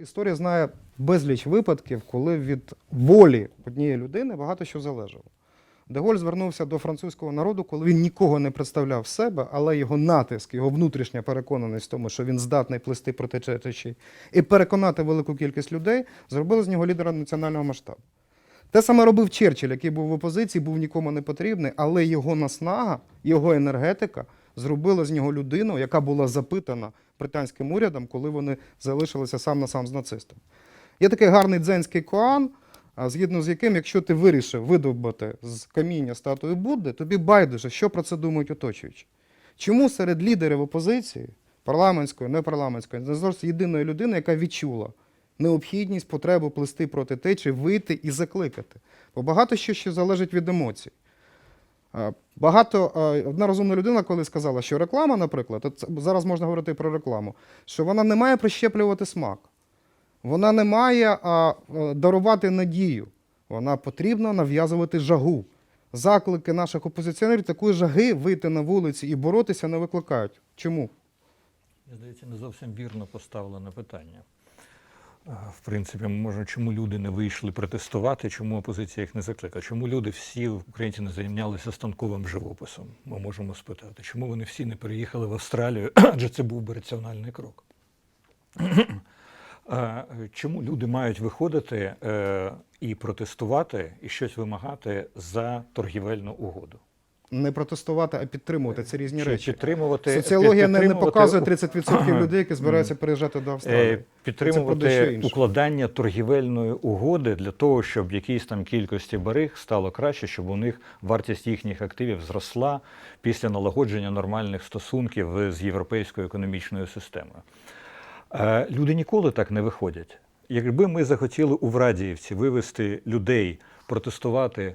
Історія знає безліч випадків, коли від волі однієї людини багато що залежало. Деголь звернувся до французького народу, коли він нікого не представляв себе, але його натиск, його внутрішня переконаність в тому, що він здатний плести проти течії, і переконати велику кількість людей, зробили з нього лідера національного масштабу. Те саме робив Черчилль, який був в опозиції, був нікому не потрібний, але його наснага, його енергетика зробила з нього людину, яка була запитана британським урядом, коли вони залишилися сам на сам з нацистом. Є такий гарний дзенський коан, згідно з яким, якщо ти вирішив видобути з каміння статую Будди, тобі байдуже, що про це думають оточуючі. Чому серед лідерів опозиції, парламентської, непарламентської, не зовсім єдиної людини, яка відчула необхідність, потребу плести проти течії, вийти і закликати? Бо багато що ще залежить від емоцій. Е, Багато е, одна розумна людина, коли сказала, що реклама, наприклад, зараз можна говорити про рекламу, що вона не має прищеплювати смак, вона не має е, дарувати надію, вона потрібно нав'язувати жагу. Заклики наших опозиціонерів такої жаги вийти на вулиці і боротися не викликають. Чому? Мені здається, не зовсім вірно поставлене питання. В принципі, ми чому люди не вийшли протестувати, чому опозиція їх не закликала? Чому люди всі українці не зайнялися станковим живописом? Ми можемо спитати, чому вони всі не переїхали в Австралію, адже це був би раціональний крок. Чому люди мають виходити е, і протестувати, і щось вимагати за торгівельну угоду? Не протестувати, а підтримувати. Це різні Чи речі. підтримувати Соціологія не, не показує у- 30% людей, які збираються переїжджати до Е, Австралії. Дещо підтримувати укладання торгівельної угоди для того, щоб якійсь там кількості бариг стало краще, щоб у них вартість їхніх активів зросла після налагодження нормальних стосунків з європейською економічною системою. Е, Люди ніколи так не виходять. Якби ми захотіли у Врадіївці вивести людей протестувати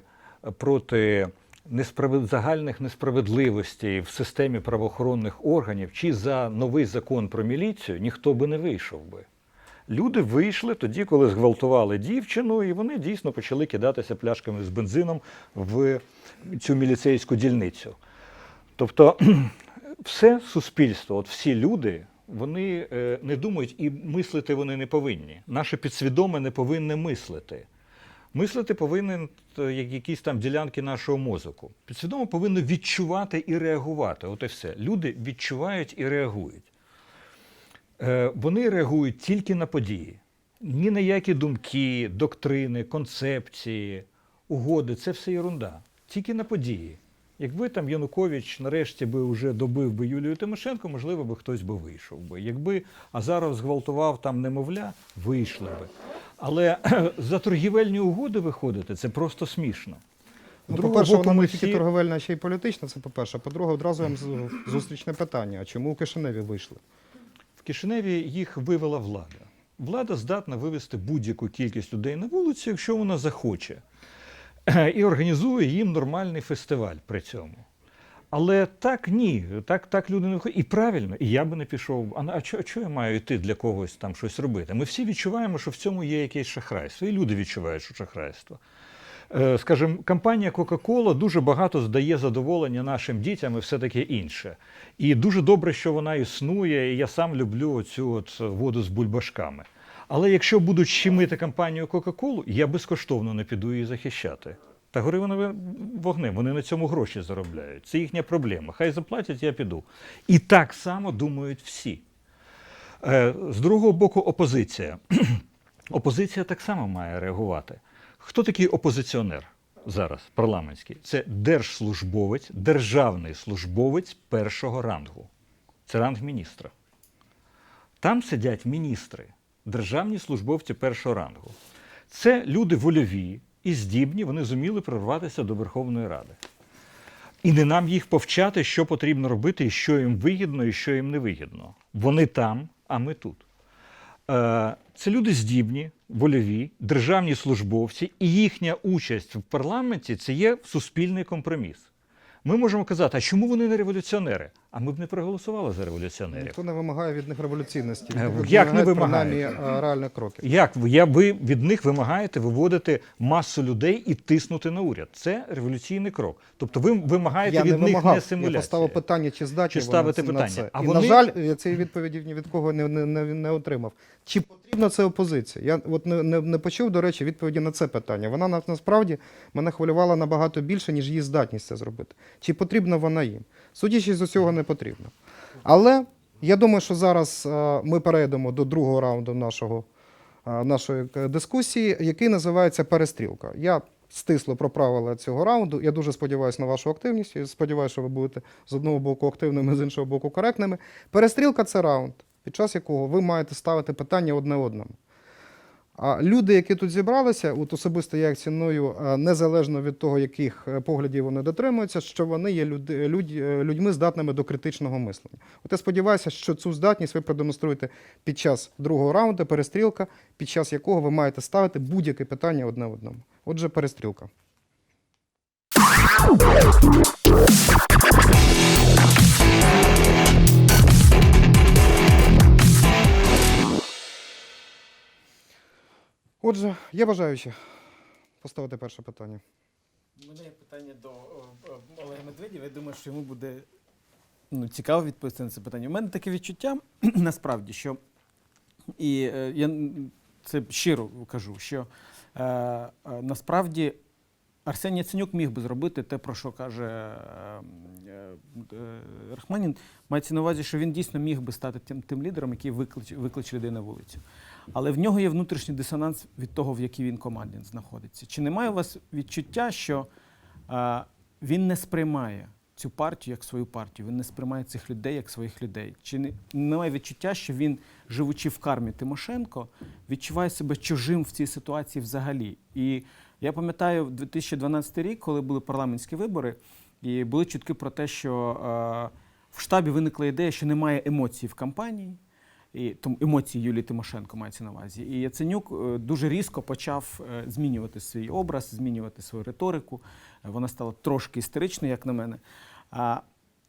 проти несправед... загальних несправедливостей в системі правоохоронних органів чи за новий закон про міліцію, ніхто би не вийшов би. Люди вийшли тоді, коли зґвалтували дівчину, і вони дійсно почали кидатися пляшками з бензином в цю міліцейську дільницю. Тобто все суспільство, от всі люди, вони е, не думають і мислити вони не повинні. Наше підсвідоме не повинне мислити. Мислити повинен е, як якісь там ділянки нашого мозку. Підсвідомо повинно відчувати і реагувати. От і все. Люди відчувають і реагують. Е, Вони реагують тільки на події. Ні на які думки, доктрини, концепції, угоди це все ерунда. Тільки на події. Якби там Янукович нарешті би вже добив би Юлію Тимошенко, можливо, би хтось би вийшов би. Якби Азаров зґвалтував там немовля, вийшли би. Але за торгівельні угоди виходити це просто смішно. Ну, по-перше, вона не тільки торговельна, а ще й політична, це по-перше. По-друге, одразу вам зустрічне питання. А чому у Кишиневі вийшли? В Кишиневі їх вивела влада. Влада здатна вивести будь-яку кількість людей на вулицю, якщо вона захоче, і організує їм нормальний фестиваль при цьому. Але так ні, так, так люди не виходять. І правильно, і я би не пішов. А, а чого чого я маю йти для когось там щось робити? Ми всі відчуваємо, що в цьому є якесь шахрайство, і люди відчувають, що шахрайство. Е, Скажімо, компанія Coca-Cola дуже багато здає задоволення нашим дітям і все таке інше. І дуже добре, що вона існує, і я сам люблю цю воду з бульбашками. Але якщо будуть щемити компанію Coca-Cola, я безкоштовно не піду її захищати. Та гори вони вогнем, вони на цьому гроші заробляють. Це їхня проблема. Хай заплатять, я піду. І так само думають всі. Е, З другого боку, опозиція. Опозиція так само має реагувати. Хто такий опозиціонер зараз, парламентський? Це держслужбовець, державний службовець першого рангу. Це ранг міністра. Там сидять міністри, державні службовці першого рангу. Це люди вольові і здібні, вони зуміли прорватися до Верховної Ради. І не нам їх повчати, що потрібно робити, і що їм вигідно, і що їм не вигідно. Вони там, а ми тут. Е, Це люди здібні, вольові, державні службовці, і їхня участь в парламенті це є суспільний компроміс. Ми можемо казати, а чому вони не революціонери? А ми б не проголосували за революціонерів. Ніхто не вимагає від них революційності. Е, як не е, реальних кроків. Як я, ви від них вимагаєте виводити масу людей і тиснути на уряд? Це революційний крок. Тобто ви вимагаєте Я від не них вимагав. не симуляції. Я поставив питання, чи здатні Чи вони ставити на питання. це. А І, вони- на жаль, я цієї відповіді ні від кого не, не, не, не отримав. Чи потрібна це опозиція? Я от не, не, не почув, до речі, відповіді на це питання. Вона на- насправді мене хвилювала набагато більше, ніж її здатність це зробити. Чи потрібна вона їм? Судячи з усього, не потрібно. Але я думаю, що зараз е, ми перейдемо до другого раунду нашого, е, нашої е, дискусії, який називається перестрілка. Я стисло про правила цього раунду. Я дуже сподіваюся на вашу активність. Я сподіваюся, що ви будете з одного боку активними, з іншого боку коректними. Перестрілка це раунд, під час якого ви маєте ставити питання одне одному. А люди, які тут зібралися, от особисто я їх ціную, е, незалежно від того, яких е, поглядів вони дотримуються, що вони є людь- е, людьми, здатними до критичного мислення. От я сподіваюся, що цю здатність ви продемонструєте під час другого раунду, перестрілка, під час якого ви маєте ставити будь-яке питання одне одному. Отже, перестрілка. Отже, є бажаючі поставити перше питання. У мене є питання до о, о, Олега Медведєва. Я думаю, що йому буде ну, цікаво відповісти на це питання. У мене таке відчуття, насправді, що і е, я це щиро кажу, що е, е, насправді Арсеній Яценюк міг би зробити те, про що каже е, е, е, Рахманін. Мається на увазі, що він дійсно міг би стати тим, тим лідером, який викличе, викличе людей на вулицю. Але в нього є внутрішній дисонанс від того, в якій він команді знаходиться. Чи немає у вас відчуття, що е, він не сприймає цю партію як свою партію, він не сприймає цих людей як своїх людей? Чи не, немає відчуття, що він, живучи в кармі Тимошенко, відчуває себе чужим в цій ситуації взагалі? І я пам'ятаю 2012 рік, коли були парламентські вибори, і були чутки про те, що е, в штабі виникла ідея, що немає емоцій в кампанії. І емоції Юлії Тимошенко мається на увазі. І Яценюк е, дуже різко почав е, змінювати свій образ, змінювати свою риторику. Е, Вона стала трошки істеричною, як на мене.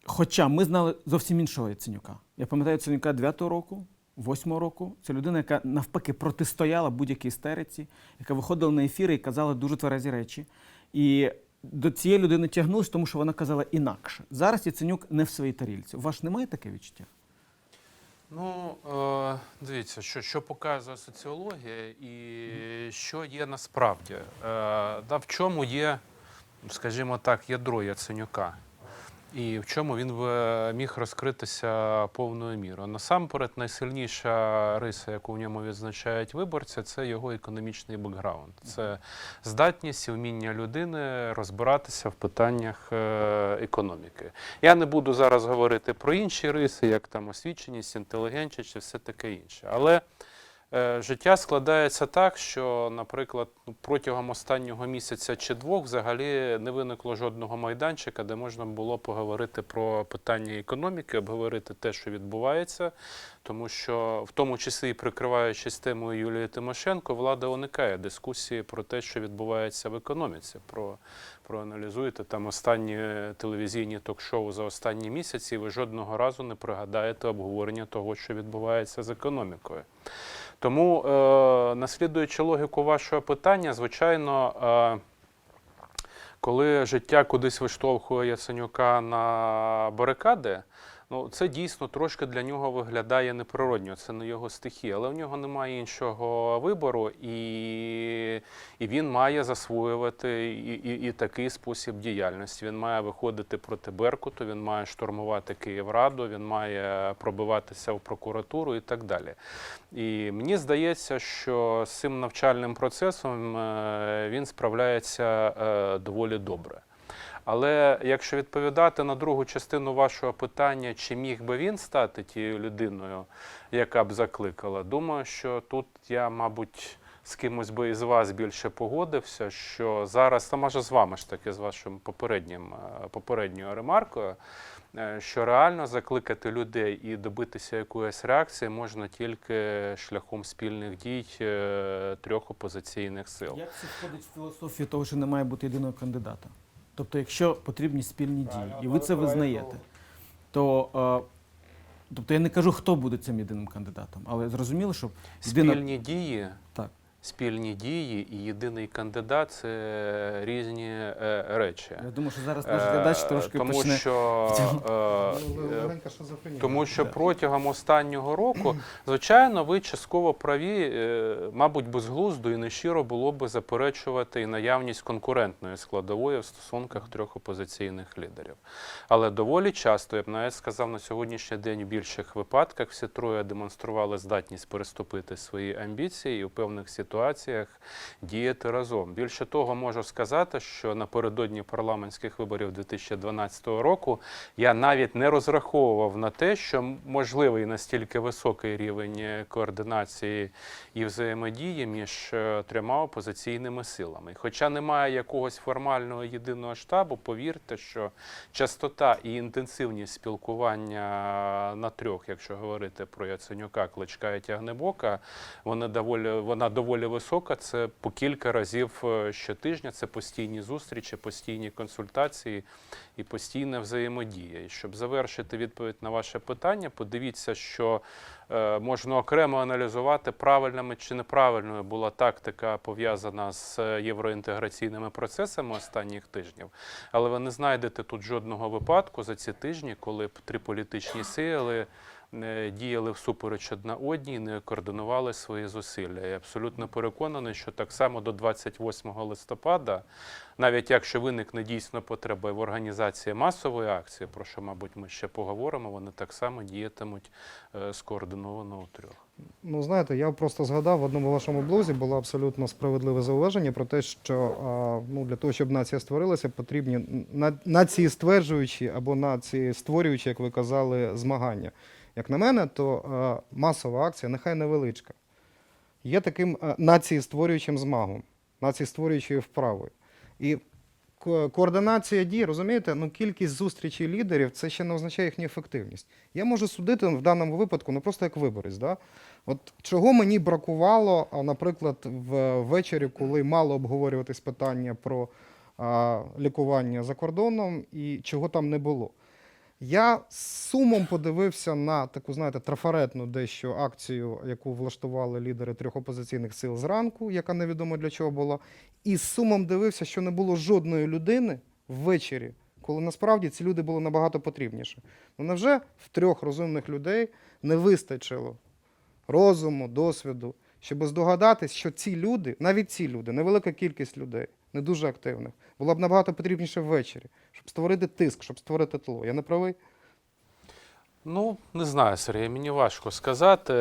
Хоча ми знали зовсім іншого Яценюка. Я пам'ятаю Яценюка 9-го року, 8-го року. Це людина, яка навпаки протистояла будь-якій істериці, яка виходила на ефіри і казала дуже тверезі речі. І до цієї людини тягнулись, тому що вона казала інакше. Зараз Яценюк не в своїй тарільці. У вас немає таке відчуття? Ну, е, дивіться, що, що показує соціологія і що є насправді. Е, да, в чому є, скажімо так, ядро Яценюка, і в чому він би міг розкритися повною мірою. Насамперед, найсильніша риса, яку в ньому відзначають виборці, це його економічний бекграунд. Це здатність і вміння людини розбиратися в питаннях е, економіки. Я не буду зараз говорити про інші риси, як там освіченість, інтелігентність чи все таке інше. Але е, життя складається так, що, наприклад, ну, протягом останнього місяця чи двох взагалі не виникло жодного майданчика, де можна було поговорити про питання економіки, обговорити те, що відбувається. Тому що, в тому числі прикриваючись темою Юлії Тимошенко, влада уникає дискусії про те, що відбувається в економіці. Про, проаналізуєте там останні е, телевізійні ток-шоу за останні місяці, і ви жодного разу не пригадаєте обговорення того, що відбувається з економікою. Тому, е, наслідуючи логіку вашого питання, звичайно. Е, коли життя кудись виштовхує Яценюка на барикади, ну це дійсно трошки для нього виглядає неприродньо, це не його стихія, але в нього немає іншого вибору, і, і він має засвоювати і, і, і такий спосіб діяльності. Він має виходити проти Беркуту, він має штурмувати Київраду, він має пробиватися в прокуратуру і так далі. І мені здається, що з цим навчальним процесом е, він справляється е, доволі добре. Але якщо відповідати на другу частину вашого питання, чи міг би він стати тією людиною, яка б закликала, думаю, що тут я, мабуть, з кимось би із вас більше погодився, що зараз, та може з вами ж таки, з вашим попереднім, е, попередньою ремаркою, е, що реально закликати людей і добитися якоїсь реакції можна тільки шляхом спільних дій е, трьох опозиційних сил. Як це входить в філософію того, що не має бути єдиного кандидата? Тобто, якщо потрібні спільні дії, і ви це визнаєте, то. е, Тобто я не кажу, хто буде цим єдиним кандидатом, але зрозуміло, що людина Спільні дії, так. Спільні дії і єдиний кандидат це різні е, речі. Я думаю, що зараз наш Е, глядач трошки тому почне. що, е, е. Тому що Да. протягом останнього року, звичайно, ви частково праві, е, мабуть, безглуздо і нещиро було би заперечувати і наявність конкурентної складової в стосунках трьох опозиційних лідерів. Але доволі часто, я б навіть сказав, на сьогоднішній день в більших випадках всі троє демонстрували здатність переступити свої амбіції і у певних ситуаціях діяти разом. Більше того, можу сказати, що напередодні парламентських виборів 2012 року я навіть не розраховував на те, що можливий настільки високий рівень координації і взаємодії між е, трьома опозиційними силами. Хоча немає якогось формального єдиного штабу, повірте, що частота і інтенсивність спілкування на трьох, якщо говорити про Яценюка, Кличка і Тягнебока, вона доволі, вона доволі висока. Це по кілька разів е, щотижня, це постійні зустрічі, постійні консультації і постійна взаємодія. І щоб завершити відповідь на ваше питання, подивіться, що е, можна окремо аналізувати, правильними чи неправильною була тактика пов'язана з е, євроінтеграційними процесами останніх тижнів. Але ви не знайдете тут жодного випадку за ці тижні, коли б три політичні сили діяли всупереч одна одній, не координували свої зусилля. Я абсолютно переконаний, що так само до 28 листопада, навіть якщо виникне дійсно потреба в організації масової акції, про що, мабуть, ми ще поговоримо, вони так само діятимуть е, скоординовано у трьох. Ну, знаєте, я просто згадав в одному вашому блозі було абсолютно справедливе зауваження про те, що ну, для того, щоб нація створилася, потрібні на- нації стверджуючі або нації створюючі, як ви казали, змагання. Як на мене, то а, масова акція, нехай невеличка, є таким а, нації створюючим змагом, нації створюючою вправою. І ко- координація дій, розумієте, ну кількість зустрічей лідерів це ще не означає їхню ефективність. Я можу судити в даному випадку ну просто як виборець. Да? От чого мені бракувало, наприклад, ввечері, коли мало обговорюватись питання про а, лікування за кордоном і чого там не було. Я з сумом подивився на таку, знаєте, трафаретну дещо акцію, яку влаштували лідери трьох опозиційних сил зранку, яка невідомо для чого була. І з сумом дивився, що не було жодної людини ввечері, коли насправді ці люди були набагато потрібніші. Ну невже в трьох розумних людей не вистачило розуму, досвіду, щоб здогадатись, що ці люди, навіть ці люди, невелика кількість людей, не дуже активних, була б набагато потрібніше ввечері, щоб створити тиск, щоб створити тло. Я не правий? Ну, не знаю, Сергій, мені важко сказати.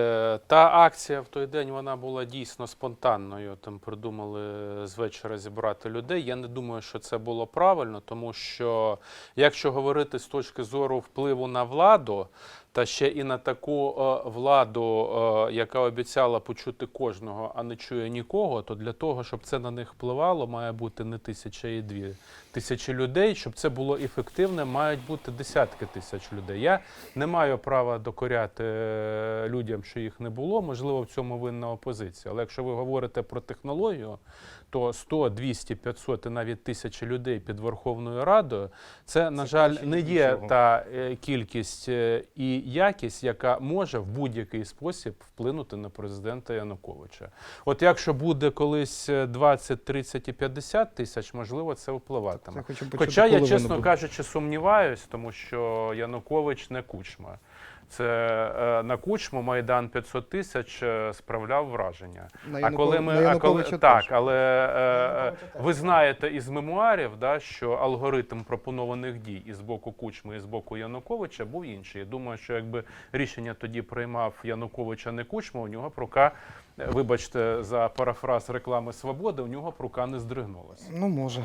Та акція в той день вона була дійсно спонтанною. Там придумали з вечора зібрати людей. Я не думаю, що це було правильно, тому що якщо говорити з точки зору впливу на владу, та ще і на таку е, владу, е, яка обіцяла почути кожного, а не чує нікого, то для того, щоб це на них впливало, має бути не тисяча і дві тисячі людей. Щоб це було ефективне, мають бути десятки тисяч людей. Я не маю права докоряти е, людям, що їх не було. Можливо, в цьому винна опозиція. Але якщо ви говорите про технологію, то 100, 200, 500 і навіть тисячі людей під Верховною Радою, це, на жаль, не є нічого. та кількість і якість, яка може в будь-який спосіб вплинути на президента Януковича. От якщо буде колись е, 20, 30 і 50 тисяч, можливо, це впливатиме. Хоча я, чесно кажучи, сумніваюсь, тому що Янукович не кучма. Це е, на кучму Майдан 500 тисяч е, справляв враження. На А коли на ми а коли, так, але е, е, ви знаєте із мемуарів, да, що алгоритм пропонованих дій і з боку Кучми, і з боку Януковича був інший. Я думаю, що якби рішення тоді приймав Янукович, а не Кучма, у нього рука, вибачте за парафраз реклами свободи, у нього рука не здригнулася. Ну, може.